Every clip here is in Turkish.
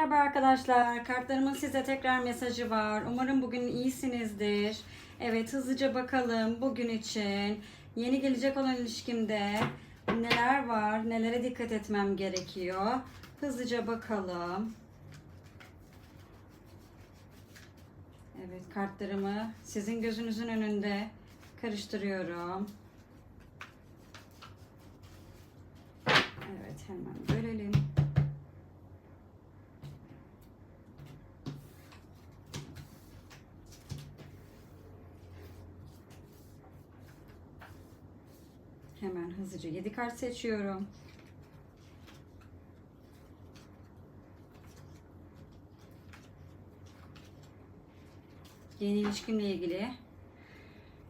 Merhaba arkadaşlar. Kartlarımın size tekrar mesajı var. Umarım bugün iyisinizdir. Evet hızlıca bakalım bugün için yeni gelecek olan ilişkimde neler var, nelere dikkat etmem gerekiyor. Hızlıca bakalım. Evet kartlarımı sizin gözünüzün önünde karıştırıyorum. Evet hemen görelim. Hemen hızlıca 7 kart seçiyorum. Yeni ilişkimle ilgili.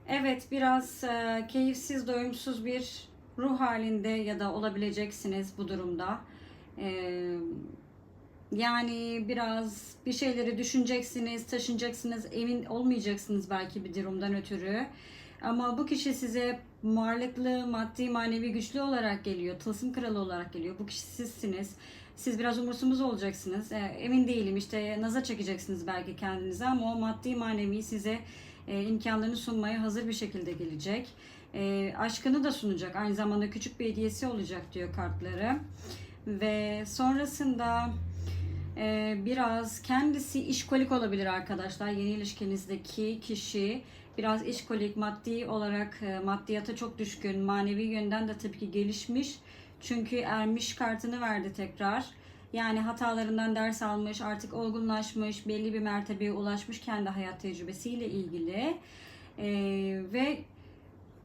Evet biraz e, keyifsiz, doyumsuz bir ruh halinde ya da olabileceksiniz bu durumda. E, yani biraz bir şeyleri düşüneceksiniz, taşınacaksınız, emin olmayacaksınız belki bir durumdan ötürü. Ama bu kişi size varlıklı, maddi, manevi güçlü olarak geliyor. Tılsım kralı olarak geliyor. Bu kişi sizsiniz. Siz biraz umursumuz olacaksınız. E, emin değilim işte naza çekeceksiniz belki kendinize ama o maddi manevi size e, imkanlarını sunmaya hazır bir şekilde gelecek. E, aşkını da sunacak. Aynı zamanda küçük bir hediyesi olacak diyor kartları. Ve sonrasında e, biraz kendisi işkolik olabilir arkadaşlar. Yeni ilişkinizdeki kişi biraz işkolik, maddi olarak e, maddiyata çok düşkün, manevi yönden de tabii ki gelişmiş. Çünkü ermiş kartını verdi tekrar. Yani hatalarından ders almış, artık olgunlaşmış, belli bir mertebeye ulaşmış kendi hayat tecrübesiyle ilgili. E, ve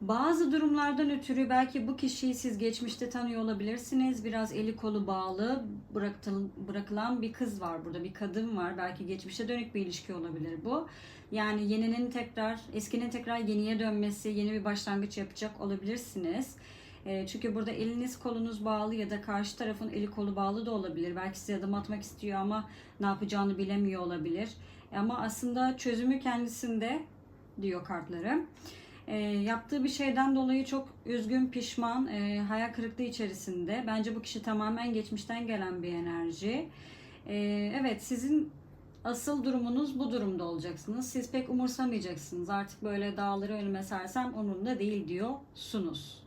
bazı durumlardan ötürü belki bu kişiyi siz geçmişte tanıyor olabilirsiniz. Biraz eli kolu bağlı bırakıl- bırakılan bir kız var burada, bir kadın var. Belki geçmişe dönük bir ilişki olabilir bu. Yani yeninin tekrar, eskinin tekrar yeniye dönmesi, yeni bir başlangıç yapacak olabilirsiniz. E, Çünkü burada eliniz kolunuz bağlı ya da karşı tarafın eli kolu bağlı da olabilir. Belki size adım atmak istiyor ama ne yapacağını bilemiyor olabilir. Ama aslında çözümü kendisinde diyor kartlarım. E, yaptığı bir şeyden dolayı çok üzgün, pişman, e, hayal kırıklığı içerisinde. Bence bu kişi tamamen geçmişten gelen bir enerji. E, evet, sizin asıl durumunuz bu durumda olacaksınız. Siz pek umursamayacaksınız. Artık böyle dağları önüme sersem umurumda değil diyorsunuz.